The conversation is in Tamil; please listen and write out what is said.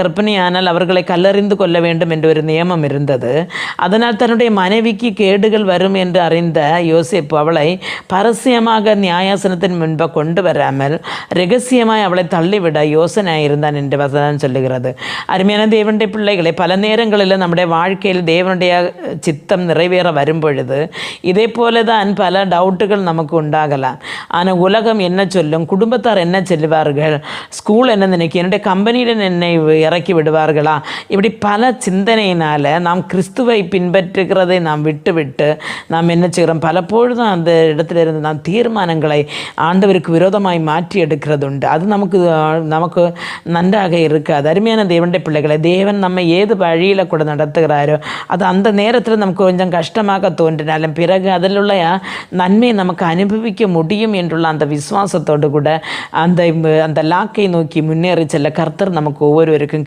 கர்ப்பிணியானால் அவர்களை கல்லறிந்து கொள்ள வேண்டும் என்ற ஒரு நியமம் இருந்தது. அதனால் தன்னுடைய மனைவிக்கு கேடுகள் வரும் என்று அறிந்த யோசிப்பு அவளை பரசியமாக நியாயாசனத்தின் முன்பு கொண்டு வராமல் ரகசியமாய் அவளை தள்ளிவிட யோசனை இருந்தான் என்று வசனம் சொல்லுகிறது. அருமையான தேவனுடைய பிள்ளைகளை பல நேரங்களில் நம்முடைய வாழ்க்கையில் தேவனுடைய சித்தம் நிறைவேற வரும் பொழுது இதே போல தான் பல டவுட்டுகள் நமக்கு உண்டாகலாம். ஆனால் உலகம் என்ன சொல்லும்? குடும்பத்தார் என்ன சொல்லுவார்கள்? ஸ்கூல் என்ன நினைக்கும்? என்னுடைய கம்பெனியில் என்னை இறக்கி விடுவார்களா? இப்படி பல சிந்தனையினால் நாம் கிறிஸ்துவை பின்பற்றுகிறதை நாம் விட்டுவிட்டு நாம் என்ன செய்கிறோம்? பலப்பொழுதும் அந்த இடத்துல இருந்து நாம் தீர்மானங்களை ஆண்டவருக்கு விரோதமாய் மாற்றி எடுக்கிறது உண்டு அது நமக்கு நமக்கு நன்றாக இருக்காது. அருமையான தேவனுடைய பிள்ளைகளை தேவன் நம்ம ஏது வழியில் கூட நடத்துகிறாரோ அது அந்த நேரத்தில் நமக்கு கொஞ்சம் கஷ்டமாக தோன்றினாலும் பிறகு அதிலுள்ள உள்ள நன்மையை நமக்கு அனுபவிக்க முடியும் என்றுள்ள அந்த விசுவாசத்தோடு கூட அந்த அந்த லாக்கை நோக்கி முன்னேறி செல்ல கர்த்தர் நமக்கு ஒவ்வொருவருக்கும்